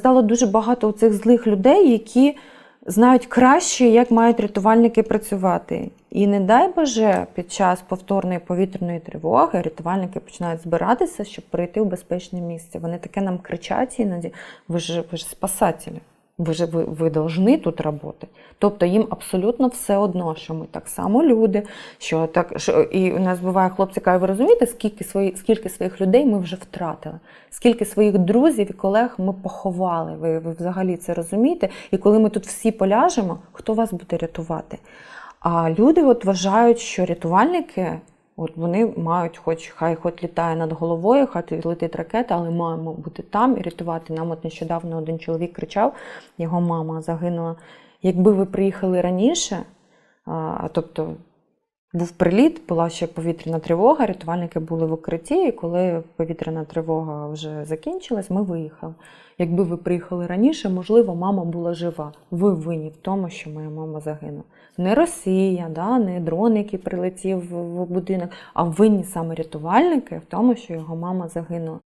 Стало дуже багато цих злих людей, які знають краще, як мають рятувальники працювати. І не дай Боже, під час повторної повітряної тривоги рятувальники починають збиратися, щоб прийти в безпечне місце. Вони таке нам кричать іноді: ви ж ви ж спасателі. Ви ж ви, ви должны тут працювати. Тобто їм абсолютно все одно, що ми так само люди, що так що і у нас буває хлопці кажуть, ви розумієте, скільки свої, скільки своїх людей ми вже втратили, скільки своїх друзів і колег ми поховали. Ви, ви взагалі це розумієте? І коли ми тут всі поляжемо, хто вас буде рятувати? А люди от вважають, що рятувальники. От вони мають, хоч хай хоч літає над головою, хай летить ракета, але маємо бути там і рятувати. Нам от нещодавно один чоловік кричав, його мама загинула. Якби ви приїхали раніше, а, тобто був приліт, була ще повітряна тривога, рятувальники були в укритті, і коли повітряна тривога вже закінчилась, ми виїхали. Якби ви приїхали раніше, можливо, мама була жива. Ви винні в тому, що моя мама загинула. Не Росія, да, не дрон, який прилетів в будинок, а винні саме рятувальники в тому, що його мама загинула.